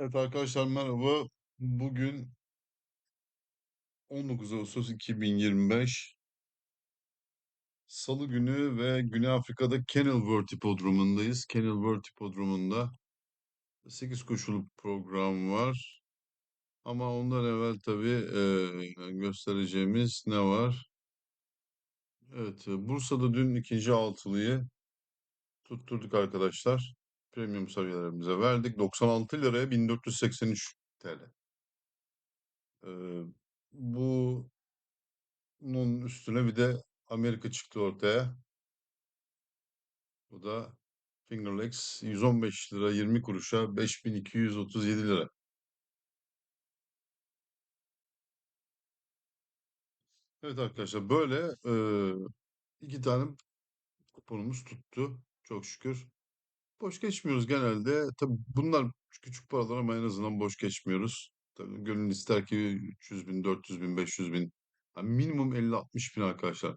Evet arkadaşlar merhaba. Bugün 19 Ağustos 2025 Salı günü ve Güney Afrika'da Kenilworth Hipodromu'ndayız. Kenilworth Hipodromu'nda 8 koşulu program var. Ama ondan evvel tabii eee, göstereceğimiz ne var? Evet, e, Bursa'da dün ikinci altılıyı tutturduk arkadaşlar. Premium seviyelerimize verdik. 96 liraya 1483 TL. Eee, bu Bunun üstüne bir de Amerika çıktı ortaya. Bu da Fingerlegs 115 lira 20 kuruşa 5237 lira. Evet arkadaşlar böyle e, iki tane kuponumuz tuttu. Çok şükür. Boş geçmiyoruz genelde. Tabi bunlar küçük paralar ama en azından boş geçmiyoruz. Tabii gönül ister ki 300 bin, 400 bin, 500 bin. Yani minimum 50-60 bin arkadaşlar.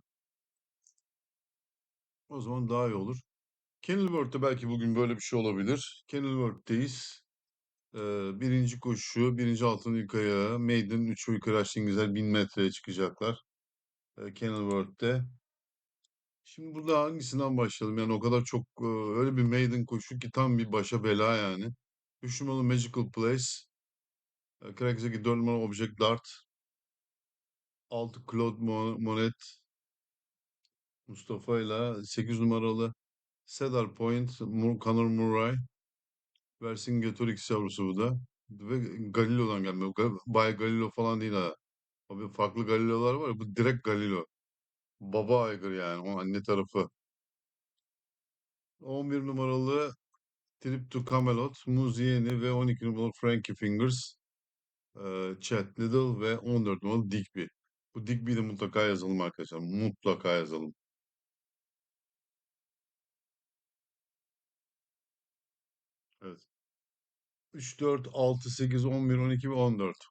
O zaman daha iyi olur. Kenilworth'te belki bugün böyle bir şey olabilir. Kenilworth'teyiz. Ee, birinci koşu, birinci altın ilk ayağı, Maiden 3 yukarı açtığın güzel 1000 metreye çıkacaklar. Ee, Kenilworth'te. Şimdi burada hangisinden başlayalım? Yani o kadar çok öyle bir Maiden koşu ki tam bir başa bela yani. 3 numaralı Magical Place, e, Craig'deki 4 numaralı Object Dart, 6 Claude Mo- Monet, Mustafa ile 8 numaralı Cedar Point, Mur Conor Murray, Vercingetorix yavrusu bu da. Ve Galileo'dan gelme. Bay Galileo falan değil ha. Abi farklı Galileo'lar var ya bu direkt Galileo. Baba aygır yani o anne tarafı. 11 numaralı Trip to Camelot, Muzieni ve 12 numaralı Frankie Fingers, eee Chet Little ve 14 numaralı Digby. Bu Digby'yi de mutlaka yazalım arkadaşlar. Mutlaka yazalım. Evet. 3, 4, 6, 8, 11, 12 ve 14.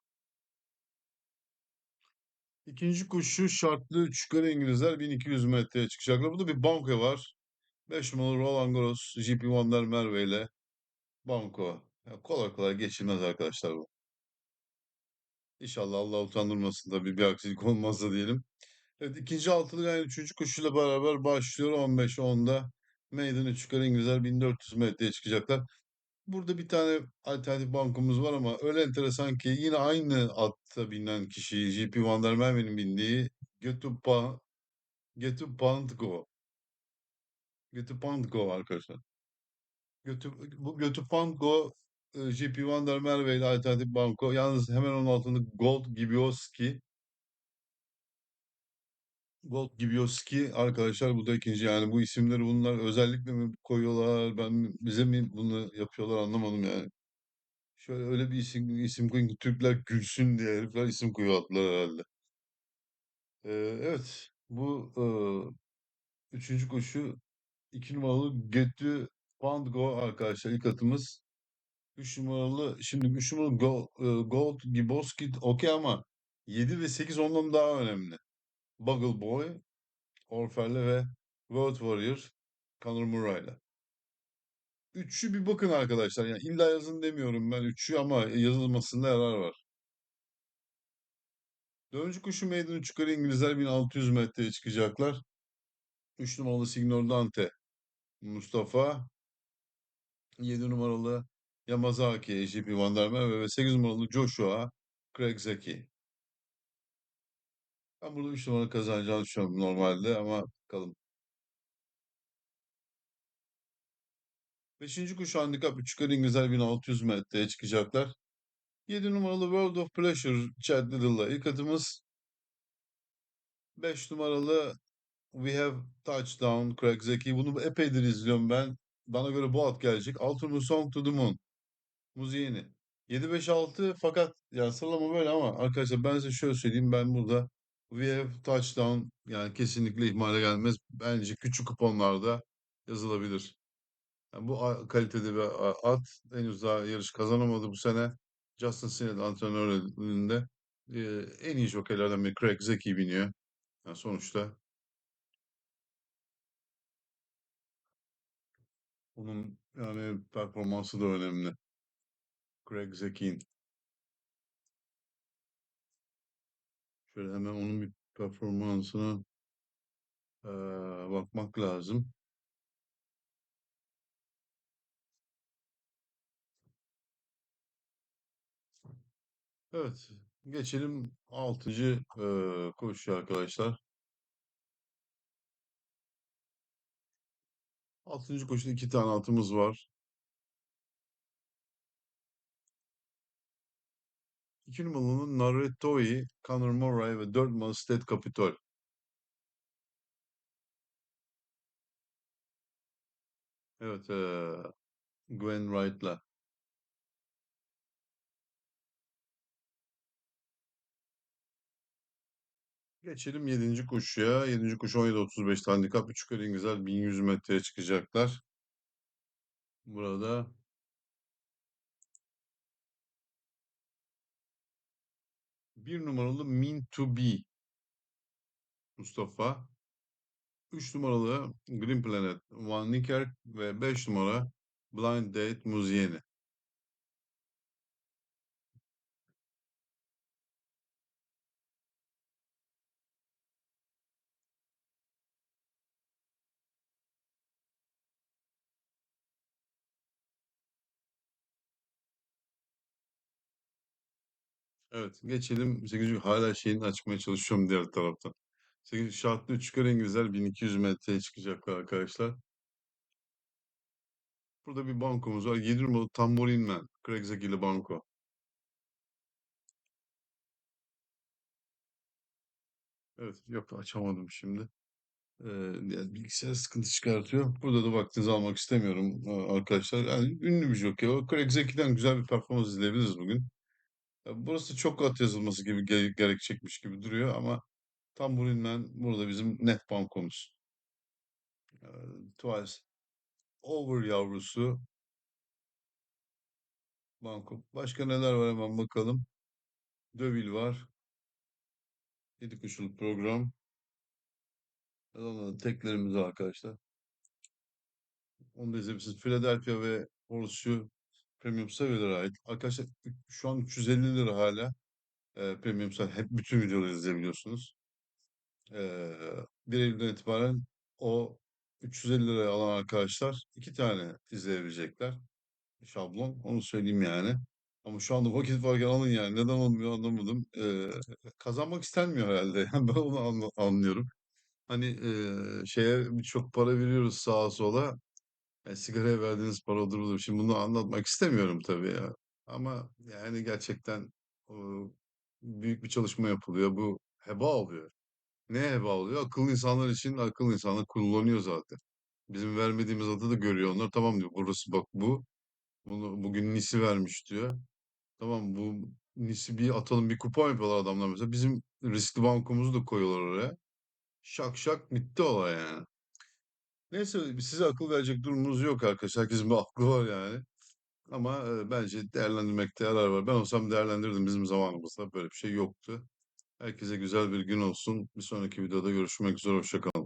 İkinci koşu şartlı 3 yukarı İngilizler 1200 metreye çıkacaklar. Burada bir banko var. 5 numaralı Roland Garros, JP Van der Merwe ile banko. Ya kolay kolay geçilmez arkadaşlar bu. İnşallah Allah utandırmasın tabii bir aksilik olmazsa diyelim. Evet ikinci altılı yani üçüncü koşuyla beraber başlıyor 15-10'da. Maiden 3 yukarı İngilizler 1400 metreye çıkacaklar. Burada bir tane alternatif bankomuz var ama öyle enteresan ki yine aynı atta binen kişi JP Van der Merwe'nin bindiği Götü Pa Götü Pantgo. Götü Pantgo arkadaşlar. Götü, bu Götü Pantgo e, JP Van der Merwe ile alternatif banko. Yalnız hemen onun altında Gold Gibioski Gold Gibioski arkadaşlar bu da ikinci yani bu isimleri bunlar özellikle mi koyuyorlar ben bize mi bunu yapıyorlar anlamadım yani. Şöyle öyle bir isim isim koyun ki Türkler gülsün diye herifler isim koyuyor attılar herhalde. Ee, evet bu e, üçüncü koşu iki numaralı Götü Pandgo arkadaşlar ilk atımız. Üç numaralı şimdi üç numaralı Gold, Gold Giboski okey ama 7 ve 8 ondan daha önemli. Bugle Boy Orfer'le ve World Warrior Conor Murray'la. Üçü bir bakın arkadaşlar. Yani illa yazın demiyorum ben üçü ama yazılmasında yarar var. Dördüncü kuşu meydan 3 yukarı İngilizler 1600 metreye çıkacaklar. 3 numaralı Signor Dante Mustafa. 7 numaralı Yamazaki JP Van der Merwe ve 8 numaralı Joshua Craig Zeki. Ben burada 3 numara kazanacağını düşünüyorum normalde ama bakalım. Beşinci kuş handikap 3 yukarı İngilizler 1600 metreye çıkacaklar. 7 numaralı World of Pleasure Chad Little'la ilk atımız. 5 numaralı We Have Touchdown Craig Zeki. Bunu epeydir izliyorum ben. Bana göre bu at gelecek. 6 numaralı Song to the Moon. Muziğini. 7-5-6 fakat yani sıralama böyle ama arkadaşlar ben size şöyle söyleyeyim. Ben burada Have Touchdown yani kesinlikle ihmale gelmez. Bence küçük kuponlarda yazılabilir. Yani bu kalitede bir at henüz daha yarış kazanamadı bu sene. Justin Sinnett antrenörlüğünde e, en iyi jokeylerden biri Craig Zeki biniyor. Yani sonuçta onun yani performansı da önemli. Craig Zekin. Şöyle hemen onun bir performansına eee, bakmak lazım. Evet, geçelim 6. eee koşuya arkadaşlar. 6. koşuda iki tane atımız var. 2 numaralı Narretoi, Conor Murray ve 4 numaralı State Capitol. Evet, eee Gwen Wright'la. Geçelim 7. koşuya. 7. koşu 17.35 handikap. 3 yukarı İngilizler 1100 metreye çıkacaklar. Burada bir numaralı Mean to Be Mustafa. 3 numaralı Green Planet Van Niekerk ve 5 numara Blind Date Muzieni. Evet, geçelim 8. hala şeyini açmaya çalışıyorum diğer taraftan. 8 şartlı 3 yukarı İngilizler 1200 metreye çıkacaklar arkadaşlar. Burada bir bankomuz var. 7 numaralı Tambourine Man. Craig Zagili banko. Evet, yok açamadım şimdi. Ee, bilgisayar sıkıntı çıkartıyor. Burada da vaktinizi almak istemiyorum arkadaşlar. Yani ünlü bir jockey. Craig Zeki'den güzel bir performans izleyebiliriz bugün. Burası çok at yazılması gibi ge- gerekecekmiş gibi duruyor ama Tambourine Man burada bizim net bankomuz. Ee, Twice Over yavrusu banko. Başka neler var hemen bakalım. Dövil var. 7 koşuluk program. Da teklerimiz arkadaşlar. Onu da izleyebilirsiniz. Philadelphia ve Horseshoe Premium seviyelere ait. Arkadaşlar şu an 350 lira hala. E, Premium sen hep bütün videoları izleyebiliyorsunuz. E, 1 Eylül'den itibaren o 350 liraya alan arkadaşlar iki tane izleyebilecekler. Şablon. Onu söyleyeyim yani. Ama şu anda vakit varken alın yani. Neden olmuyor anlamadım. E, kazanmak istenmiyor herhalde. Yani ben onu anla- anlıyorum. Hani e, şeye birçok para veriyoruz sağa sola. Yani sigaraya verdiğiniz para odur. Şimdi bunu anlatmak istemiyorum tabii ya. Ama yani gerçekten o, büyük bir çalışma yapılıyor. Bu heba oluyor. Ne heba oluyor? Akıllı insanlar için akıllı insanlar kullanıyor zaten. Bizim vermediğimiz adı da görüyor onlar. Tamam diyor. Burası bak bu. Bunu bugün Nisi vermiş diyor. Tamam bu Nisi bir atalım bir kupon yapıyorlar adamlar mesela. Bizim riskli bankomuzu da koyuyorlar oraya. Şak şak bitti olay yani. Neyse size akıl verecek durumumuz yok arkadaşlar. Herkesin bir aklı var yani. Ama e, bence değerlendirmekte yarar var. Ben olsam değerlendirdim. Bizim zamanımızda böyle bir şey yoktu. Herkese güzel bir gün olsun. Bir sonraki videoda görüşmek üzere. Hoşça kalın.